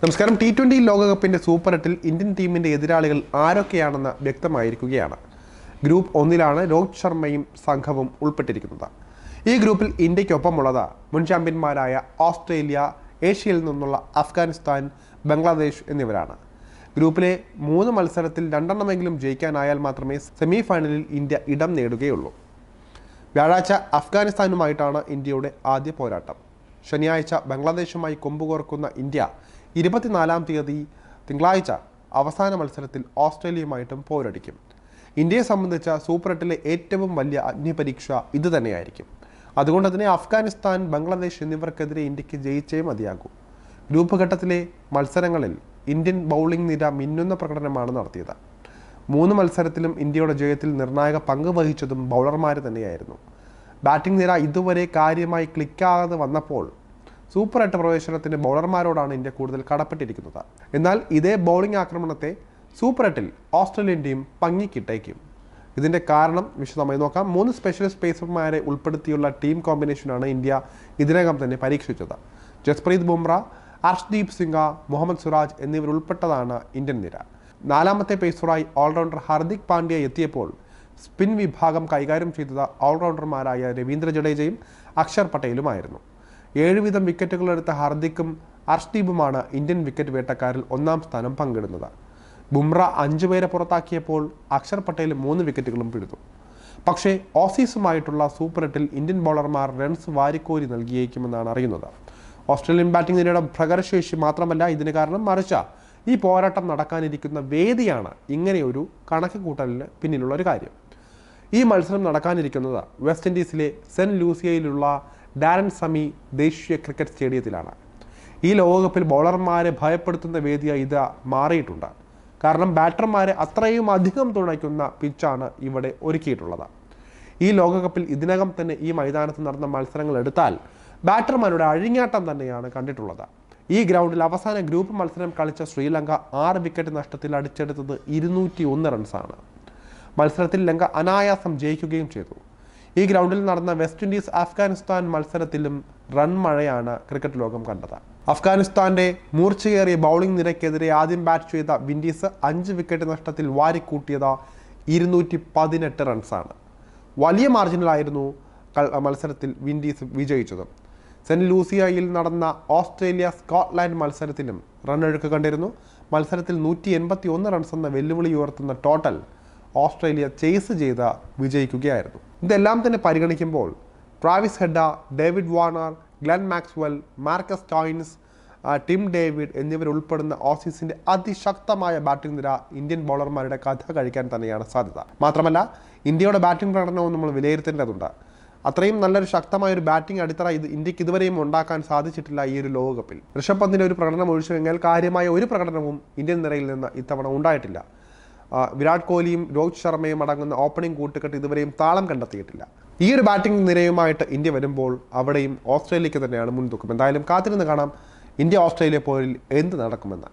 നമസ്കാരം. T twenty ലോകകപ്പിന്റെ super എട്ടിൽ ഇന്ത്യൻ ടീമിന്റെ എതിരാളികൾ ആരൊക്കെയാണെന്ന് വ്യക്തമായിരിക്കുകയാണ്. ഗ്രൂപ്പ് ഒന്നിലാണ് രോഹിത് ശർമ്മയും സംഘവും ഉൾപ്പെട്ടിരിക്കുന്നത്. ഈ ഗ്രൂപ്പിൽ ഇന്ത്യക്കൊപ്പമുള്ളത് മുൻ ചാമ്പ്യന്മാരായ ഓസ്ട്രേലിയ ഏഷ്യയിൽ നിന്നുള്ള അഫ്ഗാനിസ്ഥാൻ ബംഗ്ലാദേശ് എന്നിവരാണ്. ഗ്രൂപ്പിലെ മൂന്ന് മത്സരത്തിൽ രണ്ടെണ്ണമെങ്കിലും ജയിക്കാനായാൽ മാത്രമേ സെമി ഫൈനലിൽ ഇന്ത്യ ഇടം നേടുകയുള്ളൂ. വ്യാഴാഴ്ച അഫ്ഗാനിസ്ഥാനുമായിട്ടാണ് ഇന്ത്യയുടെ ആദ്യ പോരാട്ടം. ശനിയാഴ്ച ബംഗ്ലാദേശുമായി കൊമ്പുകോർക്കുന്ന ഇന്ത്യ ഇരുപത്തിനാലാം തീയതി തിങ്കളാഴ്ച അവസാന മത്സരത്തിൽ ഓസ്ട്രേലിയയുമായിട്ടും പോരടിക്കും. ഇന്ത്യയെ സംബന്ധിച്ച സൂപ്പർ എട്ടിലെ ഏറ്റവും വലിയ അഗ്നിപരീക്ഷ ഇത് തന്നെയായിരിക്കും അതുകൊണ്ട് തന്നെ അഫ്ഗാനിസ്ഥാൻ ബംഗ്ലാദേശ് എന്നിവർക്കെതിരെ ഇന്ത്യയ്ക്ക് ജയിച്ചേ മതിയാകൂ. ഗ്രൂപ്പ് ഘട്ടത്തിലെ മത്സരങ്ങളിൽ ഇന്ത്യൻ ബൗളിംഗ് നിര മിന്നുന്ന പ്രകടനമാണ് നടത്തിയത്. മൂന്ന് മത്സരത്തിലും ഇന്ത്യയുടെ ജയത്തിൽ നിർണായക പങ്ക് വഹിച്ചതും ബൗളർമാർ തന്നെയായിരുന്നു. ബാറ്റിംഗ് നിര ഇതുവരെ കാര്യമായി ക്ലിക്കാകാതെ വന്നപ്പോൾ സൂപ്പർ എട്ട് പ്രവേശനത്തിന് ബൗളർമാരോടാണ് ഇന്ത്യ കൂടുതൽ കടപ്പെട്ടിരിക്കുന്നത്. എന്നാൽ ഇതേ ബൗളിംഗ് ആക്രമണത്തെ സൂപ്പർ എട്ടിൽ ഓസ്ട്രേലിയൻ ടീം പങ്ങിക്കിട്ടേക്കും ഇതിന്റെ കാരണം വിശദമായി നോക്കാം. മൂന്ന് സ്പെഷ്യലിസ്റ്റ് പേസർമാരെ ഉൾപ്പെടുത്തിയുള്ള ടീം കോമ്പിനേഷനാണ് ഇന്ത്യ ഇതിനകം തന്നെ പരീക്ഷിച്ചത്. ജസ്പ്രീത് ബുംറ അർഷ്ദീപ് സിംഗ മുഹമ്മദ് സുരാജ് എന്നിവരുൾപ്പെട്ടതാണ് ഇന്ത്യൻ നിര. നാലാമത്തെ പേസറായി ഓൾറൗണ്ടർ ഹർദിക് പാണ്ഡ്യ എത്തിയപ്പോൾ സ്പിൻ വിഭാഗം കൈകാര്യം ചെയ്തത് ഓൾറൗണ്ടർമാരായ രവീന്ദ്ര ജഡേജയും അക്ഷർ പട്ടേലുമായിരുന്നു. ഏഴ് വീതം വിക്കറ്റുകൾ എടുത്ത ഹർദിക്കും അർഷ്ദീപുമാണ് ഇന്ത്യൻ വിക്കറ്റ് വേട്ടക്കാരിൽ ഒന്നാം സ്ഥാനം പങ്കിടുന്നത്. ബുംറ അഞ്ചു പേരെ പുറത്താക്കിയപ്പോൾ അക്ഷർ പട്ടേൽ മൂന്ന് വിക്കറ്റുകളും പിഴുതു. പക്ഷേ ഓസീസുമായിട്ടുള്ള സൂപ്പർ എട്ടിൽ ഇന്ത്യൻ ബൗളർമാർ റൺസ് വാരിക്കോരി നൽകിയേക്കുമെന്നാണ് അറിയുന്നത്. ഓസ്ട്രേലിയൻ ബാറ്റിംഗ് നിരയുടെ പ്രകരശേഷി മാത്രമല്ല ഇതിന് കാരണം മറിച്ച ഈ പോരാട്ടം നടക്കാനിരിക്കുന്ന വേദിയാണ് ഇങ്ങനെയൊരു കണക്ക് കൂട്ടലിന് പിന്നിലുള്ള ഒരു കാര്യം. ഈ മത്സരം നടക്കാനിരിക്കുന്നത് വെസ്റ്റ് ഇൻഡീസിലെ സെന്റ് ലൂസിയയിലുള്ള ഡാരൻ സമി ദേശീയ ക്രിക്കറ്റ് സ്റ്റേഡിയത്തിലാണ്. ഈ ലോകകപ്പിൽ ബൗളർമാരെ ഭയപ്പെടുത്തുന്ന വേദിയായി ഇത് മാറിയിട്ടുണ്ട്. കാരണം ബാറ്റർമാരെ അത്രയും അധികം തുണയ്ക്കുന്ന പിച്ചാണ് ഇവിടെ ഒരുക്കിയിട്ടുള്ളത്. ഈ ലോകകപ്പിൽ ഇതിനകം തന്നെ ഈ മൈതാനത്ത് നടന്ന മത്സരങ്ങൾ എടുത്താൽ ബാറ്റർമാരുടെ അഴിഞ്ഞാട്ടം തന്നെയാണ് കണ്ടിട്ടുള്ളത്. ഈ ഗ്രൗണ്ടിൽ അവസാന ഗ്രൂപ്പ് മത്സരം കളിച്ച ശ്രീലങ്ക ആറ് വിക്കറ്റ് നഷ്ടത്തിൽ അടിച്ചെടുത്തത് ഇരുന്നൂറ്റി ഒന്ന് റൺസാണ് മത്സരത്തിൽ ലങ്ക അനായാസം ജയിക്കുകയും ചെയ്തു. ഈ ഗ്രൗണ്ടിൽ നടന്ന വെസ്റ്റ് ഇൻഡീസ് അഫ്ഗാനിസ്ഥാൻ മത്സരത്തിലും റൺ മഴയാണ് ക്രിക്കറ്റ് ലോകം കണ്ടത്. അഫ്ഗാനിസ്ഥാന്റെ മൂർച്ചയേറിയ ബൗളിംഗ് നിരക്കെതിരെ ആദ്യം ബാറ്റ് ചെയ്ത വിൻഡീസ് അഞ്ച് വിക്കറ്റ് നഷ്ടത്തിൽ വാരിക്കൂട്ടിയത് ഇരുന്നൂറ്റി പതിനെട്ട് റൺസാണ് വലിയ മാർജിനിലായിരുന്നു മത്സരത്തിൽ വിൻഡീസ് വിജയിച്ചത്. സെന്റ് ലൂസിയയിൽ നടന്ന ഓസ്ട്രേലിയ സ്കോട്ട്ലാൻഡ് മത്സരത്തിലും റണ്ണൊഴുക്ക് കണ്ടിരുന്നു. മത്സരത്തിൽ നൂറ്റി എൺപത്തി ഒന്ന് റൺസ് എന്ന വെല്ലുവിളി ഉയർത്തുന്ന ടോട്ടൽ ഓസ്ട്രേലിയ ചേസ് ചെയ്ത് വിജയിക്കുകയായിരുന്നു. ഇതെല്ലാം തന്നെ പരിഗണിക്കുമ്പോൾ Travis Head David Warner Glenn Maxwell Marcus Stoinis Tim David എന്നിവരുൾപ്പെടുന്ന ഓസീസിന്റെ അതിശക്തമായ ബാറ്റിംഗ് നിര ഇന്ത്യൻ ബൗളർമാരുടെ കഥ കഴിക്കാൻ തന്നെയാണ് സാധ്യത. മാത്രമല്ല ഇന്ത്യയുടെ ബാറ്റിംഗ് പ്രകടനവും നമ്മൾ വിലയിരുത്തേണ്ടതുണ്ട്. അത്രയും നല്ലൊരു ശക്തമായ ഒരു ബാറ്റിംഗ് അടിത്തറ ഇത് ഇന്ത്യയ്ക്ക് ഇതുവരെയും ഉണ്ടാക്കാൻ സാധിച്ചിട്ടില്ല ഈ ഒരു ലോകകപ്പിൽ. ഋഷഭ് പന്തിന്റെ ഒരു പ്രകടനം ഒഴിച്ചു കഴിഞ്ഞാൽ കാര്യമായ ഒരു പ്രകടനവും ഇന്ത്യൻ നിരയിൽ നിന്ന് ഇത്തവണ ഉണ്ടായിട്ടില്ല. വിരാട് കോഹ്ലിയും രോഹിത് ശർമ്മയും അടങ്ങുന്ന ഓപ്പണിംഗ് കൂട്ടുകെട്ട് ഇതുവരെയും താളം കണ്ടെത്തിയിട്ടില്ല. ഈ ഒരു ബാറ്റിംഗ് നിരയുമായിട്ട് ഇന്ത്യ വരുമ്പോൾ അവിടെയും ഓസ്ട്രേലിയക്ക് തന്നെയാണ് മുൻതൂക്കം. എന്തായാലും കാത്തിരുന്ന് കാണാം. ഇന്ത്യ ഓസ്ട്രേലിയ പോരിൽ എന്ത് നടക്കുമെന്ന്.